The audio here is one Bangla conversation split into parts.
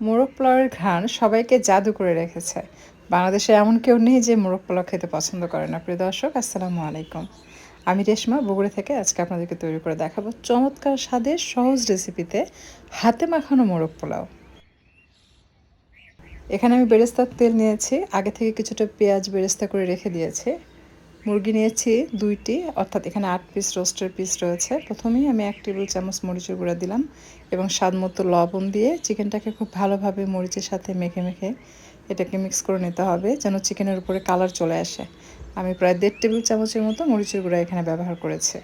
মোরগ পোলাওয়ের ঘ্রাণ সবাইকে জাদু করে রেখেছে। বাংলাদেশে এমন কেউ নেই যে মোরগ পোলাও খেতে পছন্দ করে না। প্রিয় দর্শক, আসসালামু আলাইকুম। আমি রেশমা, বগুড়া থেকে আজকে আপনাদেরকে তৈরি করে দেখাবো চমৎকার স্বাদের সহজ রেসিপিতে হাতে মাখানো মোরগ পোলাও এখানে আমি বেরেস্তার তেল নিয়েছি। আগে থেকে কিছুটা পেঁয়াজ বেরেস্তা করে রেখে দিয়েছি। মুরগি নিয়েছি দুইটি, অর্থাৎ এখানে আট পিস রোস্টের পিস রয়েছে। প্রথমেই আমি এক টেবিল চামচ মরিচের গুঁড়া দিলাম এবং স্বাদ মতো লবণ দিয়ে চিকেনটাকে খুব ভালোভাবে মরিচের সাথে মেখে মেখে এটাকে মিক্স করে নিতে হবে যেন চিকেনের উপরে কালার চলে আসে। আমি প্রায় দেড় টেবিল চামচের মতো মরিচের গুঁড়া এখানে ব্যবহার করেছি।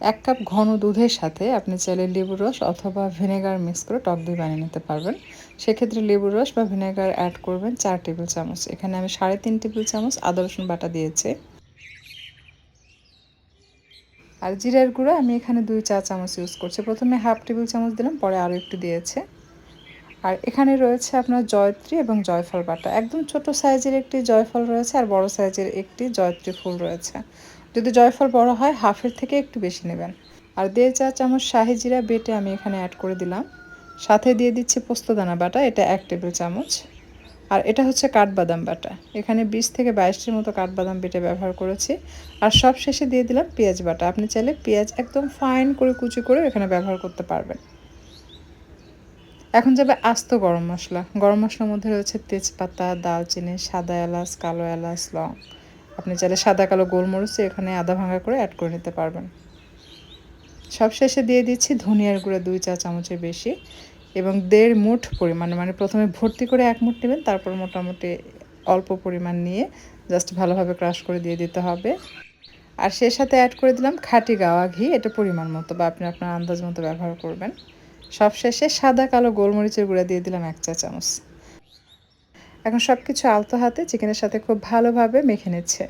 এক কাপ ঘন দুধের সাথে আপনি চাইলে লেবুর রস অথবা ভিনেগার মিক্স করে টক দই বানিয়ে নিতে পারবেন। সেক্ষেত্রে লেবুর রস বা ভিনেগার অ্যাড করবেন চার টেবিল চামচ। এখানে আমি সাড়ে তিন টেবিল চামচ আদা, রসুন বাটা দিয়েছি। আর জিরার গুঁড়ো আমি এখানে দুই চা চামচ ইউজ করছি। প্রথমে হাফ টেবিল চামচ দিলাম, পরে আরও একটু দিয়েছে। আর এখানে রয়েছে আপনার জয়ত্রী এবং জয়ফল বাটা। একদম ছোট সাইজের একটি জয়ফল রয়েছে আর বড় সাইজের একটি জয়ত্রী ফুল রয়েছে। যদি জয়ফল বড় হয়, হাফের থেকে একটু বেশি নেবেন। আর দেড় চা চামচ শাহি জিরা বেটে আমি এখানে অ্যাড করে দিলাম। সাথে দিয়ে দিচ্ছি পোস্তদানা বাটা, এটা এক টেবিল চামচ। আর এটা হচ্ছে কাঠবাদাম বাটা। এখানে বিশ থেকে বাইশটির মতো কাঠবাদাম বেটে ব্যবহার করেছি। আর সব শেষে দিয়ে দিলাম পেঁয়াজ বাটা। আপনি চাইলে পেঁয়াজ একদম ফাইন করে কুচি করে এখানে ব্যবহার করতে পারবেন। এখন যাবে আস্ত গরম মশলা। গরম মশলার মধ্যে রয়েছে তেজপাতা দালচিনি সাদা এলাচ, কালো এলাচ, লং। আপনি চাইলে সাদা, কালো গোলমরিচ এখানে আদা ভাঙা করে অ্যাড করে নিতে পারবেন। সব শেষে দিয়ে দিচ্ছি ধনিয়ার গুঁড়া দুই চা চামচের বেশি এবং দেড় মুঠ পরিমাণে মানে প্রথমে ভর্তি করে এক মুঠ নেবেন, তারপর মোটামুটি অল্প পরিমাণ নিয়ে জাস্ট ভালোভাবে ক্রাশ করে দিয়ে দিতে হবে। আর সে সাথে অ্যাড করে দিলাম খাঁটি গাওয়া ঘি, এটা পরিমাণ মতো বা আপনি আপনার আন্দাজ মতো ব্যবহার করবেন। সব শেষে সাদা, কালো গোলমরিচের গুঁড়া দিয়ে দিলাম এক চা চামচ। এখন সব কিছু আলতো হাতে চিকেনের সাথে খুব ভালোভাবে মেখে নিচ্ছে।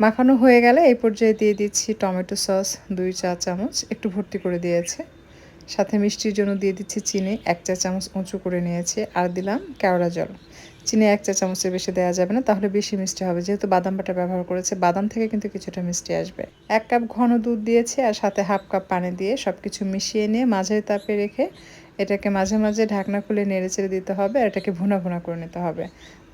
মাখানো হয়ে গেলে এই পর্যায়ে দিয়ে দিচ্ছি টমেটো সস দুই চা চামচ, একটু ভর্তি করে দিয়েছে। সাথে মিষ্টির জন্য দিয়ে দিচ্ছি চিনি, এক চা চামচ উঁচু করে নিয়েছে। আর দিলাম কেওড়া জল। চিনি এক চা চামচের বেশি দেওয়া যাবে না, তাহলে বেশি মিষ্টি হবে। যেহেতু বাদাম বাটা ব্যবহার করেছে, বাদাম থেকে কিন্তু কিছুটা মিষ্টি আসবে। এক কাপ ঘন দুধ দিয়েছি আর সাথে হাফ কাপ পানি দিয়ে সব কিছু মিশিয়ে নিয়ে মাঝারি তাপে রেখে এটাকে মাঝে মাঝে ঢাকনা খুলে নেড়ে চেড়ে দিতে হবে আর এটাকে ভুনা ভুনা করে নিতে হবে।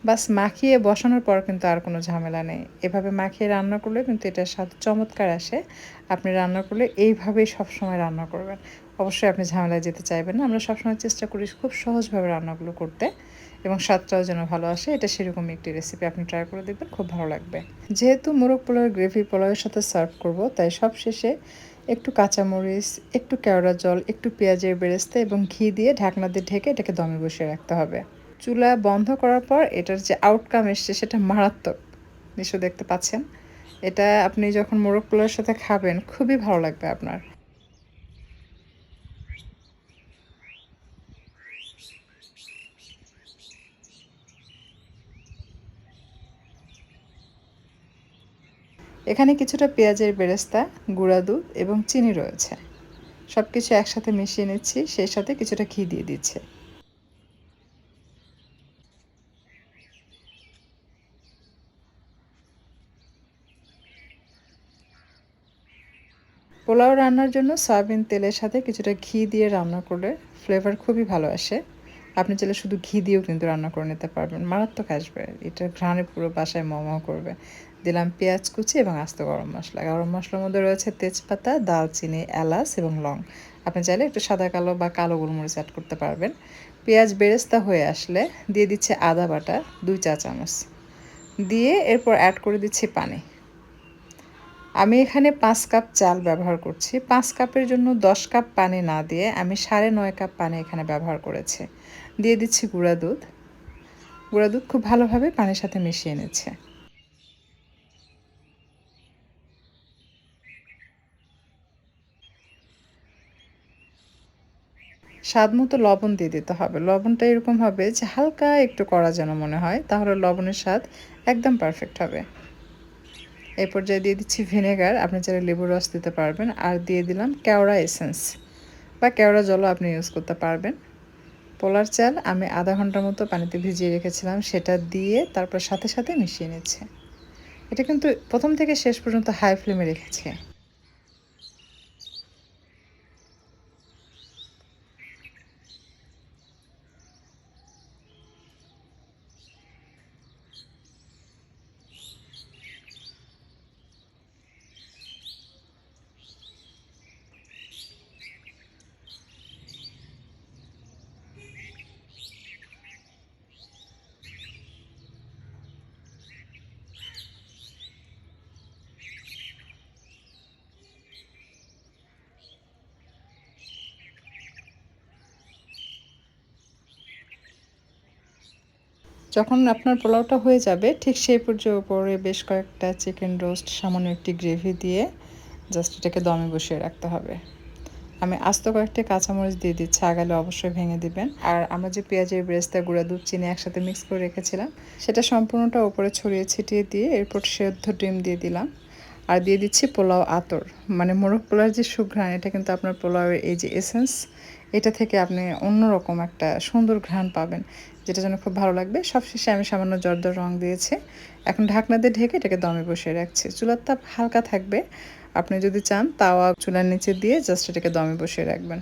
বাস মাখিয়ে বসানোর পর কিন্তু আর কোনো ঝামেলা নেই। এভাবে মাখিয়ে রান্না করলে কিন্তু এটার স্বাদ চমৎকার আসে। আপনি রান্না করলে এইভাবেই সবসময় রান্না করবেন। অবশ্যই আপনি ঝামেলায় যেতে চাইবেন না। আমরা সবসময় চেষ্টা করি খুব সহজভাবে রান্নাগুলো করতে এবং স্বাদটাও যেন ভালো আসে। এটা সেরকমই একটি রেসিপি আপনি ট্রাই করে দেখবেন, খুব ভালো লাগবে। যেহেতু মোরগ পোলাওয়ের গ্রেভি পোলাওয়ের সাথে সার্ভ করব, তাই সব শেষে একটু কাঁচামরিচ, একটু কেওড়া জল, একটু পেঁয়াজের বেরেস্তা এবং ঘি দিয়ে ঢাকনা দিয়ে ঢেকে এটাকে দমে বসিয়ে রাখতে হবে। চুলা বন্ধ করার পর এটার যে আউটকাম এসছে সেটা মারাত্মক। নিশ্চয় দেখতে পাচ্ছেন। এটা আপনি যখন মোরগ পোলার সাথে খাবেন, খুবই ভালো লাগবে আপনার। এখানে কিছুটা পেঁয়াজের বেরেস্তা, গুঁড়া দুধ এবং চিনি রয়েছে। সব কিছু একসাথে মিশিয়ে নিচ্ছি, সেই সাথে কিছুটা ঘি দিয়ে দিচ্ছে। পোলাও রান্নার জন্য সয়াবিন তেলের সাথে কিছুটা ঘি দিয়ে রান্না করলে ফ্লেভার খুবই ভালো আসে। আপনি চাইলে শুধু ঘি দিয়েও কিন্তু রান্না করে নিতে পারবেন। মারাত্মক আসবে। এটা ঘ্রাণে পুরো বাসায় মমা করবে। দিলাম পেঁয়াজ কুচি এবং আস্ত গরম মশলা। গরম মশলার মধ্যে রয়েছে তেজপাতা দালচিনি এলাচ এবং লং। আপনি চাইলে একটু সাদা, কালো বা কালো গোলমরিচ অ্যাড করতে পারবেন। পেঁয়াজ বেরেস্তা হয়ে আসলে দিয়ে দিচ্ছে আদা বাটা, দুই চা চামচ। দিয়ে এরপর অ্যাড করে দিচ্ছি পানি। আমি এখানে পাঁচ কাপ চাল ব্যবহার করছি। পাঁচ কাপের জন্য দশ কাপ পানি না দিয়ে আমি সাড়ে নয় কাপ পানি এখানে ব্যবহার করেছি। দিয়ে দিচ্ছি গুঁড়া দুধ। গুঁড়া দুধ খুব ভালোভাবে পানির সাথে মিশিয়ে নিচ্ছে। স্বাদ মতো লবণ দিয়ে দিতে হবে। লবণটা এরকম হবে যে হালকা একটু করা যেন মনে হয়, তাহলে লবণের স্বাদ একদম পারফেক্ট হবে। এই পর্যায়ে দিয়ে দিচ্ছি ভিনেগার আপনি চাইলে লেবুর রস দিতে পারবেন। আর দিয়ে দিলাম কেওড়া এসেন্স বা কেওড়া জলও আপনি ইউজ করতে পারবেন। পোলার চাল আমি আধা ঘণ্টার মতো পানিতে ভিজিয়ে রেখেছিলাম, সেটা দিয়ে তারপর সাথে সাথে মিশিয়ে নিচ্ছে। এটা কিন্তু প্রথম থেকে শেষ পর্যন্ত হাই ফ্লেমে রেখেছে। যখন আপনার পোলাওটা হয়ে যাবে, ঠিক সেই পর্যায়ে উপরে বেশ কয়েকটা চিকেন রোস্ট সামান্য একটি গ্রেভি দিয়ে জাস্ট এটাকে দমে বসিয়ে রাখতে হবে। আমি আস্ত কয়েকটি কাঁচামরিচ দিয়ে দিচ্ছি, আগালে অবশ্যই ভেঙে দিবেন। আর আমরা যে পেঁয়াজের ব্রেস্তা, গুঁড়া দুধ, চিনি একসাথে মিক্স করে রেখেছিলাম, সেটা সম্পূর্ণটা উপরে ছড়িয়ে ছিটিয়ে দিয়ে এরপর সেদ্ধ ডিম দিয়ে দিলাম। আর দিয়ে দিচ্ছি পোলাও আতর। মানে মোরগ পোলাওর যে সুঘ্রাণ, এটা কিন্তু আপনার পোলাওয়ের এই যে এসেন্স এটা থেকে আপনি অন্যরকম একটা সুন্দর ঘ্রাণ পাবেন, যেটা যেন খুব ভালো লাগবে। সবশেষে আমি সামান্য জর্দার রং দিয়েছি। এখন ঢাকনা দিয়ে ঢেকে এটাকে দমে বসিয়ে রাখছি। চুলার তাপ হালকা থাকবে। আপনি যদি চান, তাওয়া চুলার নিচে দিয়ে জাস্ট এটাকে দমে বসিয়ে রাখবেন।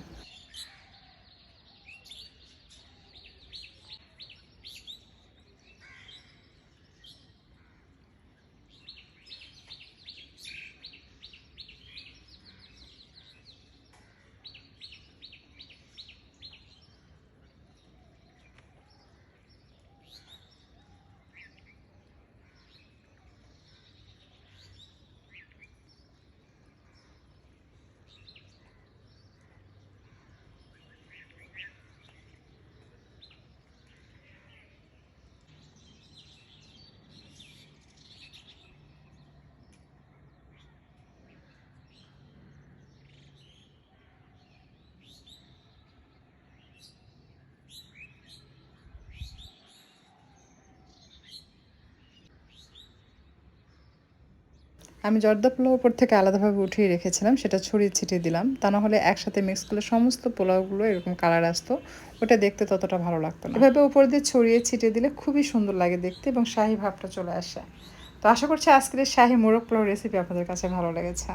আমি জর্দা পোলাও উপর থেকে আলাদাভাবে উঠিয়ে রেখেছিলাম, সেটা ছড়িয়ে ছিটিয়ে দিলাম। তা না হলে একসাথে মিক্স করলে সমস্ত পোলাওগুলো এরকম কালার আসতো। ওটা দেখতে ততটা ভালো লাগতো না। এভাবে উপর দিয়ে ছড়িয়ে ছিটিয়ে দিলে খুবই সুন্দর লাগে দেখতে এবং শাহি ভাবটা চলে আসে। তো আশা করছি আজকের শাহি মোরগ পোলাও রেসিপি আপনাদের কাছে ভালো লেগেছে।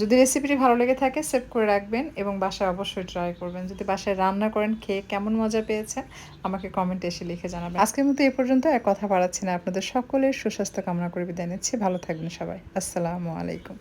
যদি রেসিপিটি ভালো লেগে থাকে সেভ করে রাখবেন এবং বাসায় অবশ্যই ট্রাই করবেন। যদি বাসায় রান্না করেন, খেয়ে কেমন মজা পেয়েছেন, আমাকে কমেন্টে এসে লিখে জানাবেন। আজকের মতো এ পর্যন্ত এক কথা বাড়াচ্ছি না। আপনাদের সকলের সুস্বাস্থ্য কামনা করে বিদায় নিচ্ছি। ভালো থাকবেন সবাই। আসসালামু আলাইকুম।